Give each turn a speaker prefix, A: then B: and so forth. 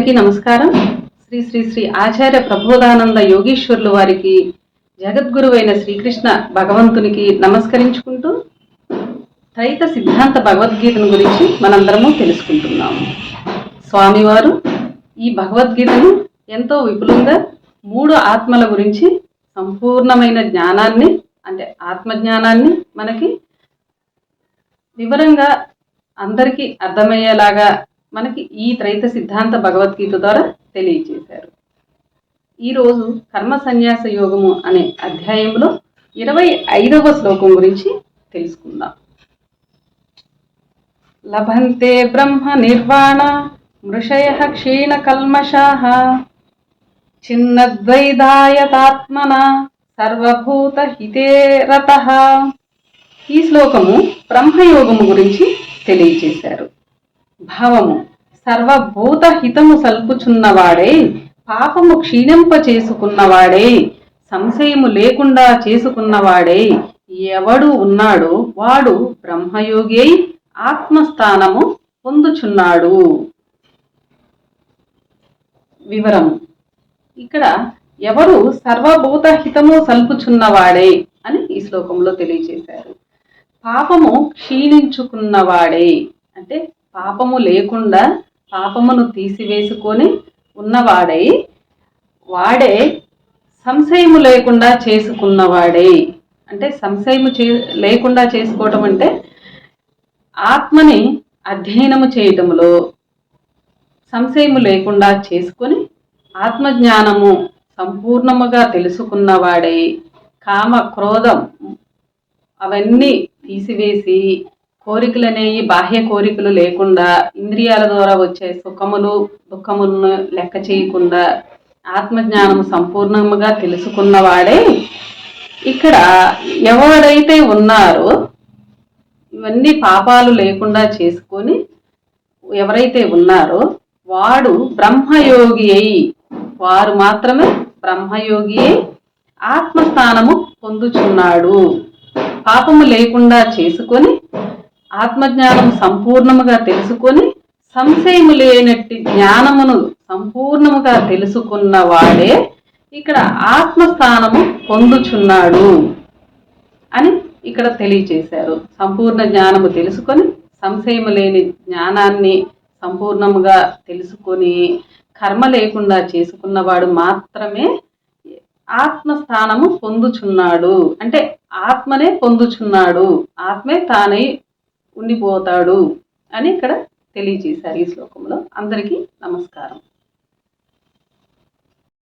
A: నమస్కారం. శ్రీ శ్రీ శ్రీ ఆచార్య ప్రబోధానంద యోగీశ్వరులు వారికి జగద్గురువైన శ్రీకృష్ణ భగవంతునికి నమస్కరించుకుంటూ త్రైత సిద్ధాంత భగవద్గీతను గురించి మనందరము తెలుసుకుంటున్నాము స్వామివారు ఈ భగవద్గీతను ఎంతో విపులంగా మూడు ఆత్మల గురించి సంపూర్ణమైన జ్ఞానాన్ని అంటే ఆత్మజ్ఞానాన్ని మనకి వివరంగా అందరికీ అర్థమయ్యేలాగా మనకి ఈ త్రైత సిద్ధాంత భగవద్గీత ద్వారా తెలియజేశారు ఈరోజు కర్మ సన్యాస యోగము అనే అధ్యాయంలో ఇరవై ఐదవ శ్లోకం గురించి తెలుసుకుందాం. లభంతే బ్రహ్మ నిర్వాణ మృషయ క్షీణ కల్మషాః చిన్నద్వైదాయతాత్మన సర్వభూత హితే ఈ శ్లోకము బ్రహ్మయోగము గురించి తెలియజేశారు భావము. సర్వభూత హితము సల్పుచున్నవాడే పాపము క్షీణింప చేసుకున్నవాడే సంశయము లేకుండా చేసుకున్నవాడే ఎవడు ఉన్నాడో వాడు బ్రహ్మయోగి అయి ఆత్మస్థానము పొందుచున్నాడు. వివరము. ఇక్కడ ఎవరు సర్వభూత హితము సల్పుచున్నవాడే అని ఈ శ్లోకంలో తెలియజేశారు పాపము క్షీణించుకున్నవాడే అంటే పాపము లేకుండా పాపమును తీసివేసుకొని ఉన్నవాడై వాడే సంశయము లేకుండా చేసుకున్నవాడే. అంటే సంశయము చే లేకుండా చేసుకోవటం అంటే ఆత్మని అధ్యయనము చేయటంలో సంశయము లేకుండా చేసుకొని ఆత్మజ్ఞానము సంపూర్ణముగా తెలుసుకున్నవాడై కామ క్రోధం అవన్నీ తీసివేసి కోరికలు అనేవి బాహ్య కోరికలు లేకుండా ఇంద్రియాల ద్వారా వచ్చే సుఖములు దుఃఖములను లెక్క చేయకుండా ఆత్మజ్ఞానము సంపూర్ణముగా తెలుసుకున్నవాడే ఇక్కడ ఎవరైతే ఉన్నారో ఇవన్నీ పాపాలు లేకుండా చేసుకొని ఎవరైతే ఉన్నారో వాడు బ్రహ్మయోగి అయి వారు మాత్రమే బ్రహ్మయోగి అయి ఆత్మస్థానము పొందుచున్నాడు. పాపము లేకుండా చేసుకొని ఆత్మజ్ఞానం సంపూర్ణముగా తెలుసుకొని సంశయము లేనట్టి జ్ఞానమును సంపూర్ణముగా తెలుసుకున్న వాడే ఇక్కడ ఆత్మస్థానము పొందుచున్నాడు అని ఇక్కడ తెలియచేశారు. సంపూర్ణ జ్ఞానము తెలుసుకొని సంశయము లేని జ్ఞానాన్ని సంపూర్ణముగా తెలుసుకొని కర్మ లేకుండా చేసుకున్నవాడు మాత్రమే ఆత్మస్థానము పొందుచున్నాడు. అంటే ఆత్మనే పొందుచున్నాడు. ఆత్మే తానై ఉండిపోతాడు అని ఇక్కడ తెలియజేశారు ఈ శ్లోకంలో. అందరికీ నమస్కారం.